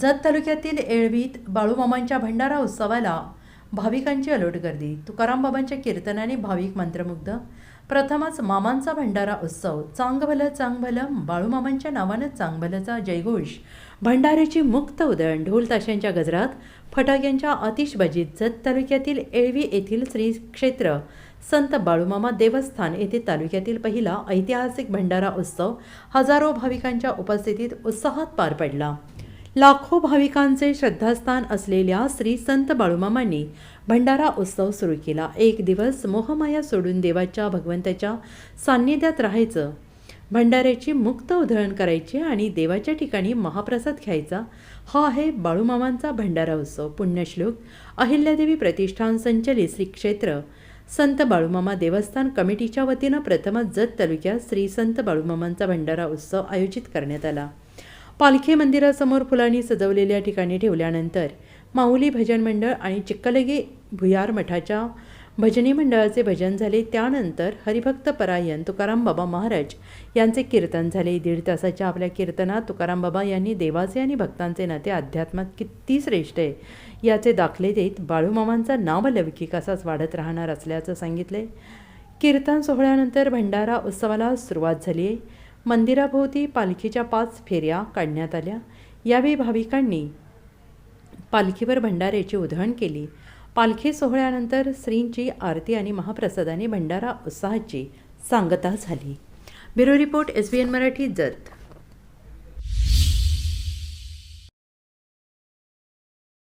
जत तालुक्यातील एळवीत बाळूमामांच्या भंडारा उत्सवाला भाविकांची अलोट गर्दी. तुकारामबाबांच्या कीर्तनाने भाविक मंत्रमुग्ध. प्रथमच मामांचा भंडारा उत्सव. चांग भलं चांग भलं बाळूमामांच्या नावानं चांगभलचा जयघोष. भंडाऱ्याची मुक्त उदळण ढोल ताशांच्या गजरात फटाक्यांच्या आतिषबाजीत जत तालुक्यातील एळवी येथील श्री क्षेत्र संत बाळूमामा देवस्थान येथे तालुक्यातील पहिला ऐतिहासिक भंडारा उत्सव हजारो भाविकांच्या उपस्थितीत उत्साहात पार पडला. लाखो भाविकांचे श्रद्धास्थान असलेल्या श्री संत बाळूमामांनी भंडारा उत्सव सुरू केला. एक दिवस मोहमाया सोडून देवाच्या भगवंताच्या सान्निध्यात राहायचं भंडाऱ्याची मुक्त उधळण करायची आणि देवाच्या ठिकाणी महाप्रसाद घ्यायचा हा आहे बाळूमामांचा भंडारा उत्सव. पुण्यश्लोक अहिल्यादेवी प्रतिष्ठान संचलित श्री क्षेत्र संत बाळूमामा देवस्थान कमिटीच्या वतीनं प्रथमच जत तालुक्यात श्री संत बाळूमामांचा भंडारा उत्सव आयोजित करण्यात आला. पालखी मंदिरासमोर फुलांनी सजवलेल्या ठिकाणी ठेवल्यानंतर माऊली भजन मंडळ आणि चिक्कलगे भुयार मठाच्या भजनी मंडळाचे भजन झाले. त्यानंतर हरिभक्त परायण तुकाराम बाबा महाराज यांचे कीर्तन झाले. दीड तासाच्या आपल्या कीर्तनात तुकाराम बाबा यांनी देवाचे आणि भक्तांचे नाते अध्यात्मात किती श्रेष्ठ आहे याचे दाखले देत बाळूमामांचा नावलौकिक असाच वाढत राहणार असल्याचं सांगितले. कीर्तन सोहळ्यानंतर भंडारा उत्सवाला सुरुवात झाली आहे. मंदिराभोवती पालखीच्या पाच फेऱ्या काढण्यात आल्या. यावेळी भाविकांनी पालखीवर भंडाऱ्याची उधळण केली. पालखी सोहळ्यानंतर श्रींची आरती आणि महाप्रसादाने भंडारा उत्साहाची सांगता झाली. Bureau report S B N Marathi Jath.